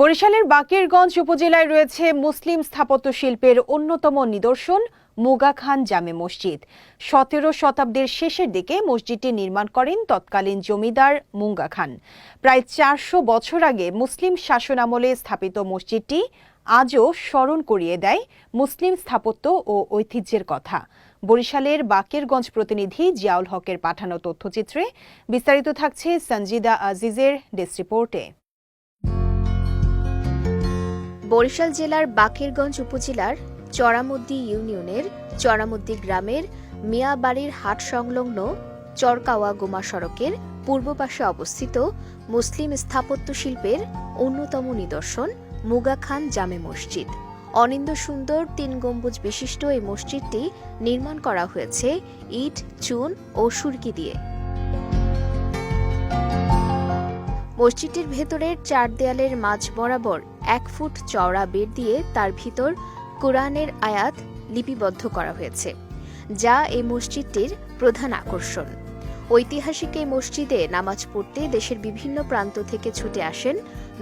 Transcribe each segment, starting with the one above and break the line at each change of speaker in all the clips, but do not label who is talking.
বরিশালের বাকেরগঞ্জ উপজেলায় রয়েছে মুসলিম স্থাপত্য শিল্পের অন্যতম নিদর্শন মুগা খান জামে মসজিদ। সতেরো শতাব্দীর শেষের দিকে মসজিদটি নির্মাণ করেন তৎকালীন জমিদার মুঙ্গা খান। প্রায় চারশো বছর আগে মুসলিম শাসনামলে স্থাপিত মসজিদটি আজও স্মরণ করিয়ে দেয় মুসলিম স্থাপত্য ও ঐতিহ্যের কথা। বরিশালের বাকেরগঞ্জ প্রতিনিধি জিয়াউল হকের পাঠানো তথ্যচিত্রে বিস্তারিত থাকছে সঞ্জিদা আজিজের ডেস্ক রিপোর্টে।
বরিশাল জেলার বাকেরগঞ্জ উপজেলার চরামদ্দি ইউনিয়নের চরামদ্দি গ্রামের মিয়াবাড়ির হাট সংলগ্ন চরকাওয়া গোমা সড়কের পূর্ব পাশে অবস্থিত মুসলিম স্থাপত্য শিল্পের অন্যতম নিদর্শন মুগা খান জামে মসজিদ। অনিন্দ সুন্দর তিন গম্বুজ বিশিষ্ট এই মসজিদটি নির্মাণ করা হয়েছে ইট, চুন ও সুরকি দিয়ে। মসজিদটির ভেতরের চার দেয়ালের মাঝ বরাবর এক ফুট চওড়া বেড দিয়ে তার ভিতর কোরআনের আয়াত লিপিবদ্ধ করা হয়েছে, যা এই মসজিদটির প্রধান আকর্ষণ। ঐতিহাসিক এই মসজিদে নামাজ পড়তে দেশের বিভিন্ন প্রান্ত থেকে ছুটে আসেন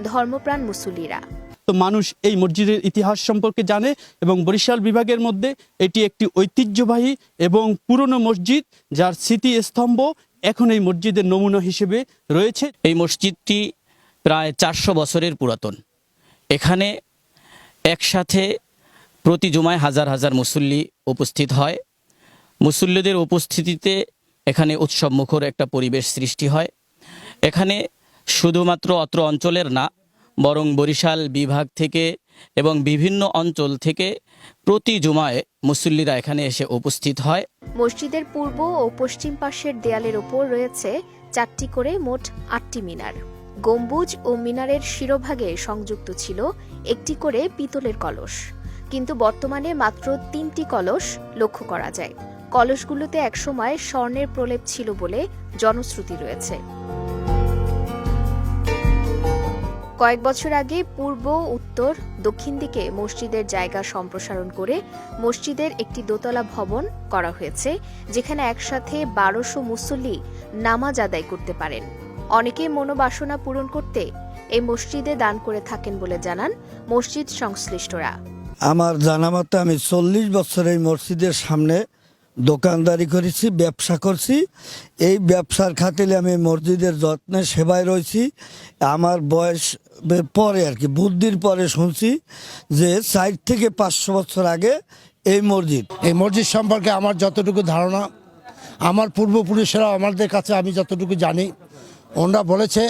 ধর্মপ্রাণ মুসল্লিরা।
তো মানুষ এই মসজিদের ইতিহাস সম্পর্কে জানে এবং বরিশাল বিভাগের মধ্যে এটি একটি ঐতিহ্যবাহী এবং পুরনো মসজিদ, যার স্মৃতিস্তম্ভ এখন এই মসজিদের নমুনা হিসেবে রয়েছে।
এই মসজিদটি প্রায় চারশো বছরের পুরাতন। এখানে একসাথে প্রতি জুমায় হাজার হাজার মুসল্লি উপস্থিত হয়। মুসল্লিদের উপস্থিতিতে এখানে উৎসব মুখর একটা পরিবেশ সৃষ্টি হয়। এখানে শুধুমাত্র অত্র অঞ্চলের না, বরং বরিশাল বিভাগ থেকে এবং বিভিন্ন অঞ্চল থেকে প্রতি জুমায় মুসল্লিরা এখানে এসে উপস্থিত হয়।
মসজিদের পূর্ব ও পশ্চিম পাশের দেয়ালের ওপর রয়েছে চারটি করে মোট আটটি মিনার। গম্বুজ ও মিনারের শিরোভাগে সংযুক্ত ছিল একটি করে পিতলের কলস। কিন্তু বর্তমানে মাত্র তিনটি কলস লক্ষ্য করা যায়। কলসগুলোতে একসময় স্বর্ণের প্রলেপ ছিল বলে জনশ্রুতি রয়েছে। কয়েক বছর আগে পূর্ব, উত্তর, দক্ষিণ দিকে মসজিদের জায়গা সম্প্রসারণ করে মসজিদের একটি দোতলা ভবন করা হয়েছে, যেখানে একসাথে বারোশো মুসল্লি নামাজ আদায় করতে পারেন। অনেকেই মনোবাসনা পূরণ করতে এই মসজিদে দান করে থাকেন বলে জানান মসজিদ সংশ্লিষ্টরা।
আমার জানা মতো আমি চল্লিশ বছর এই মসজিদের সামনে দোকানদারি করেছি, ব্যবসা করছি। এই ব্যবসার খাতিলে আমি মসজিদের যত্নে, সেবায় রয়েছি। আমার বয়স পরে আর কি, বুদ্ধির পরে শুনছি যে চার থেকে পাঁচশো বছর আগে এই মসজিদ।
এই মসজিদ সম্পর্কে আমার যতটুকু ধারণা, আমার পূর্বপুরুষেরা আমাদের কাছে আমি যতটুকু জানি, ওনারা বলেছে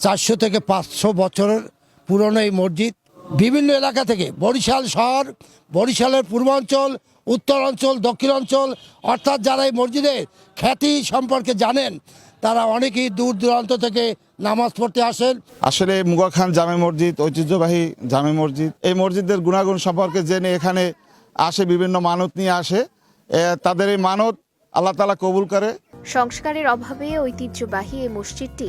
চারশো থেকে পাঁচশো বছরের পুরনো এই মসজিদ। বিভিন্ন এলাকা থেকে, বরিশাল শহর, বরিশালের পূর্বাঞ্চল উত্তরাঞ্চল দক্ষিণাঞ্চল অর্থাৎ যারা এই মসজিদের খ্যাতি সম্পর্কে জানেন তারা অনেকেই দূর দূরান্ত থেকে নামাজ পড়তে আসেন।
আসলে মুগা খান জামে মসজিদ ঐতিহ্যবাহী জামে মসজিদ এই মসজিদের গুণাগুণ সম্পর্কে জেনে এখানে আসে বিভিন্ন মানত নিয়ে আসে। তাদের এই মানত আল্লাহ তালা কবুল করে।
সংস্কারের অভাবে ঐতিহ্যবাহী এই মসজিদটি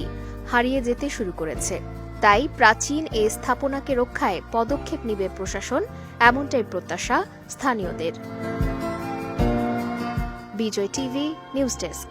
হারিয়ে যেতে শুরু করেছে। তাই প্রাচীন এ স্থাপনাকে রক্ষায় পদক্ষেপ নিবে প্রশাসন, এমনটাই প্রত্যাশা স্থানীয়দের। Bijoy TV, news desk.